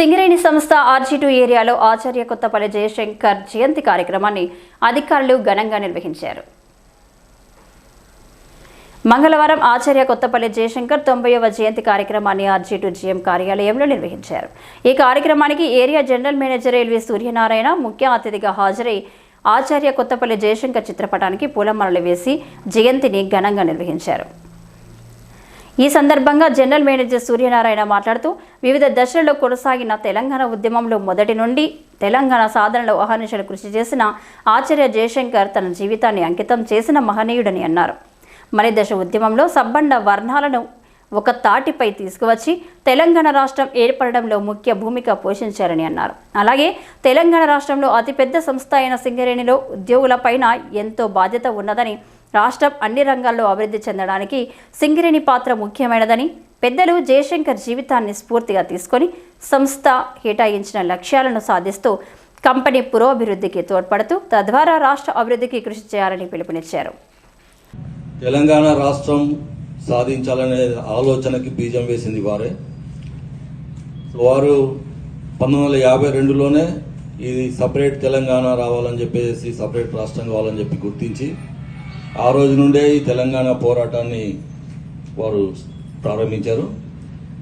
సింగరేణి సంస్థ ఆర్జీ ఏరియాలో ఆచార్య కొత్తపల్లి జయశంకర్ జయంతి కార్యక్రమాన్ని అధికారులు ఘనంగా నిర్వహించారు. మంగళవారం ఆచార్య కొత్తపల్లి జయశంకర్ తొంభైవ జయంతి కార్యక్రమాన్ని ఆర్జీ టూ జీఎం కార్యాలయంలో నిర్వహించారు. ఈ కార్యక్రమానికి area general manager L V Suryanarayana ముఖ్య అతిథిగా హాజరై ఆచార్య కొత్తపల్లి జయశంకర్ చిత్రపటానికి పూలమాలలు వేసి జయంతిని ఘనంగా నిర్వహించారు. ఈ సందర్భంగా జనరల్ మేనేజర్ సూర్యనారాయణ మాట్లాడుతూ వివిధ దశలలో కొనసాగిన తెలంగాణ ఉద్యమంలో మొదటి నుండి తెలంగాణ సాధనలో అహర్నిశలు కృషి చేసిన ఆచార్య జయశంకర్ తన జీవితాన్ని అంకితం చేసిన మహనీయుడని అన్నారు. మరి దశ ఉద్యమంలో సబ్బండ వర్ణాలను ఒక తాటిపై తీసుకువచ్చి తెలంగాణ రాష్ట్రం ఏర్పడడంలో ముఖ్య భూమిక పోషించారని అన్నారు. అలాగే తెలంగాణ రాష్ట్రంలో అతిపెద్ద సంస్థ అయిన సింగరేణిలో ఉద్యోగులపైన ఎంతో బాధ్యత ఉన్నదని రాష్ట్రం అన్ని రంగాల్లో అభివృద్ధి చెందడానికి సింగరేణి పాత్ర ముఖ్యమైనదని పెద్దలు జయశంకర్ జీవితాన్ని స్ఫూర్తిగా తీసుకొని సంస్థ కేటాయించిన లక్ష్యాలను సాధిస్తూ కంపెనీ పురోభివృద్ధికి తోడ్పడుతూ తద్వారా రాష్ట్ర అభివృద్ధికి కృషి చేయాలని పిలుపునిచ్చారు. తెలంగాణ రాష్ట్రం సాధించాలనే ఆలోచనకి బీజం వేసింది వారే. వారు పంతొమ్మిది వందల యాభై రెండులోనే ఇది సపరేట్ తెలంగాణ రావాలని చెప్పేసి సపరేట్ రాష్ట్రం కావాలని చెప్పి గుర్తించి ఆ రోజు నుండే ఈ తెలంగాణ పోరాటాన్ని వారు ప్రారంభించారు.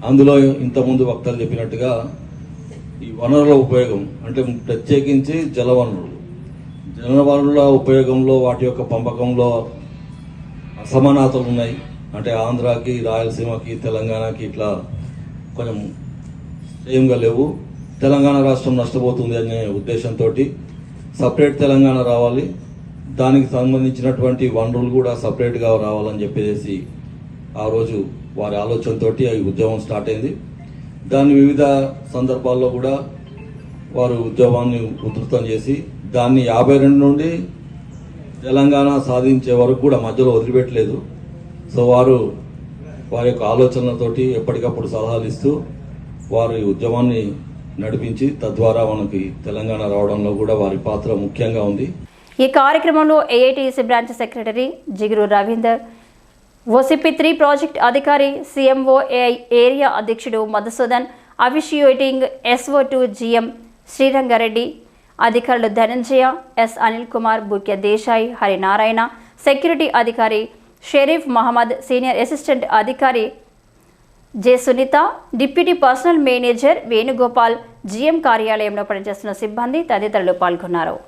అందులో ఇంతకుముందు వక్తలు చెప్పినట్టుగా ఈ వనరుల ఉపయోగం అంటే ప్రత్యేకించి జలవనరులు జలవనరుల ఉపయోగంలో వాటి యొక్క పంపకంలో అసమానతలు ఉన్నాయి. అంటే ఆంధ్రాకి రాయలసీమకి తెలంగాణకి ఇట్లా కొంచెం సేమ్గా లేవు. తెలంగాణ రాష్ట్రం నష్టపోతుంది అనే ఉద్దేశంతో సపరేట్ తెలంగాణ రావాలి. దానికి సంబంధించినటువంటి వనరులు కూడా సపరేట్గా రావాలని చెప్పేసి ఆ రోజు వారి ఆలోచనతో ఈ ఉద్యమం స్టార్ట్ అయింది. దాన్ని వివిధ సందర్భాల్లో కూడా వారు ఉద్యమాన్ని ఉధృతం చేసి దాన్ని యాభై రెండు నుండి తెలంగాణ సాధించే వరకు కూడా మధ్యలో వదిలిపెట్టలేదు. సో వారు వారి యొక్క ఆలోచనలతోటి ఎప్పటికప్పుడు సలహాలు ఇస్తూ వారి ఉద్యమాన్ని నడిపించి తద్వారా మనకి తెలంగాణ రావడంలో కూడా వారి పాత్ర ముఖ్యంగా ఉంది. ఈ కార్యక్రమంలో AITC branch secretary Jiguru Ravinder OCP three project అధికారి సీఎంఓ ఏఐ ఏరియా అధ్యక్షుడు Madhusudan officiating SO to GM Srirangareddy అధికారులు ధనంజయ ఎస్ అనిల్ కుమార్ బుక్య దేశాయ్ హరినారాయణ సెక్యూరిటీ అధికారి షరీఫ్ మహమ్మద్ సీనియర్ అసిస్టెంట్ అధికారి J Sunitha deputy personnel manager Venugopal GM కార్యాలయంలో పనిచేస్తున్న సిబ్బంది తదితరులు పాల్గొన్నారు.